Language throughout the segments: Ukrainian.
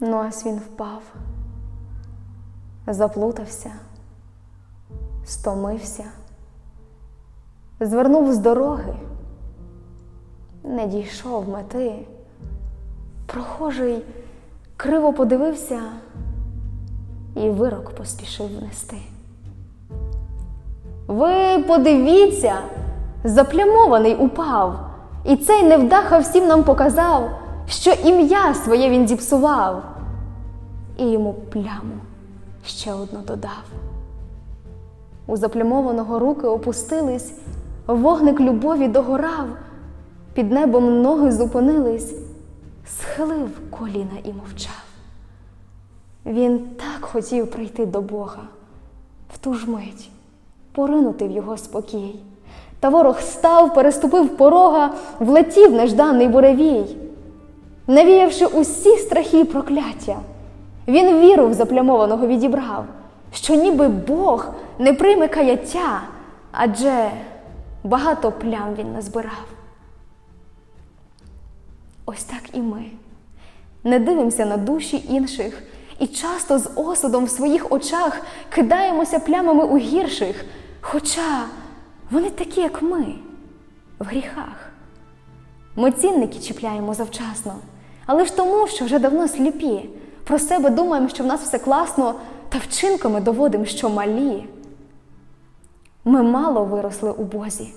Ну, ось він впав, заплутався, стомився, звернув з дороги, не дійшов мети. Прохожий криво подивився і вирок поспішив внести. Ви подивіться, заплямований упав, і цей невдаха всім нам показав, що ім'я своє він зіпсував, і йому пляму ще одну додав. У заплямованого руки опустились, вогник любові догорав, під небом ноги зупинились, схилив коліна і мовчав. Він так хотів прийти до Бога в ту ж мить, поринути в його спокій. Та ворог став, переступив порога, влетів нежданий буревій. Навіявши усі страхи й прокляття, він віру в заплямованого відібрав, що ніби Бог не прийме каяття, адже багато плям він назбирав. Ось так і ми не дивимося на душі інших і часто з осудом в своїх очах кидаємося плямами у гірших, хоча вони такі, як ми, в гріхах. Ми цінники чіпляємо завчасно, але ж тому, що вже давно сліпі, про себе думаємо, що в нас все класно, та вчинками доводимо, що малі. Ми мало виросли у Бозі,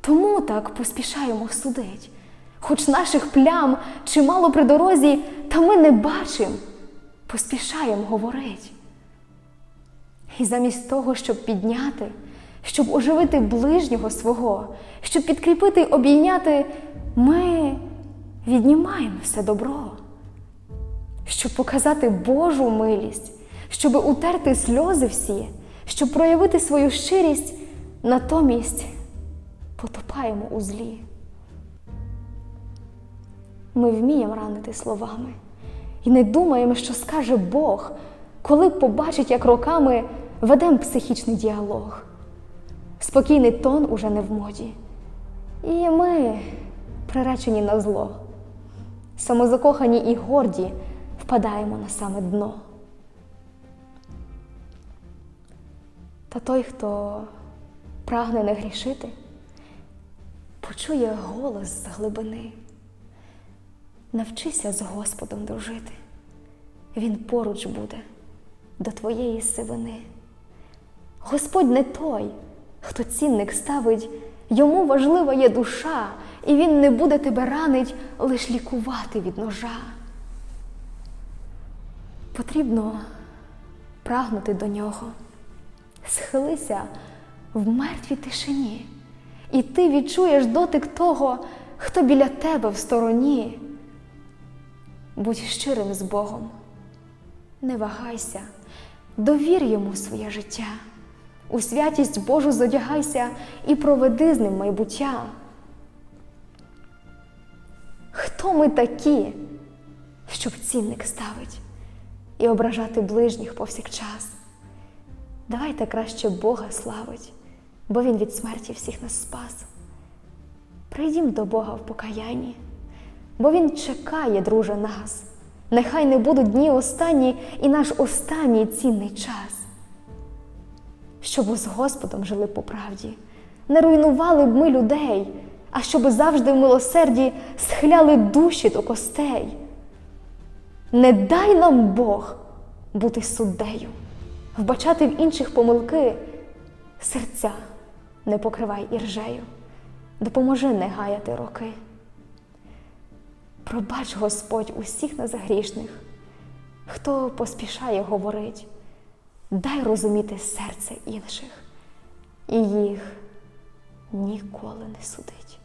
тому так поспішаємо судить. Хоч наших плям чимало при дорозі, та ми не бачимо, поспішаємо говорить. І замість того, щоб підняти, щоб оживити ближнього свого, щоб підкріпити й обійняти, ми віднімаємо все добро, щоб показати Божу милість, щоб утерти сльози всі, щоб проявити свою щирість, натомість потопаємо у злі. Ми вміємо ранити словами і не думаємо, що скаже Бог, коли побачить, як роками ведем психічний діалог. Спокійний тон уже не в моді. І ми приречені на зло. Самозакохані і горді впадаємо на саме дно. Та той, хто прагне не грішити, почує голос з глибини. Навчися з Господом дружити. Він поруч буде до твоєї сивини. Господь не той, хто цінник ставить, йому важлива є душа, і він не буде тебе ранить, лиш лікувати від ножа. Потрібно прагнути до нього, схилися в мертвій тишині, і ти відчуєш дотик того, хто біля тебе в стороні. Будь щирим з Богом, не вагайся, довір йому своє життя, у святість Божу зодягайся і проведи з ним майбуття. Хто ми такі, щоб цінник ставить і ображати ближніх повсякчас? Давайте краще Бога славить, бо Він від смерті всіх нас спас. Прийдім до Бога в покаянні бо Він чекає, друже, нас. Нехай не будуть дні останні і наш останній цінний час. Щоб з Господом жили по правді, не руйнували б ми людей, а щоб завжди в милосерді схиляли душі до костей. Не дай нам Бог бути суддею, вбачати в інших помилки, серця не покривай іржею, допоможи не гаяти роки. Пробач, Господь, усіх незагрішних, хто поспішає говорить, дай розуміти серце інших, і їх ніколи не судить.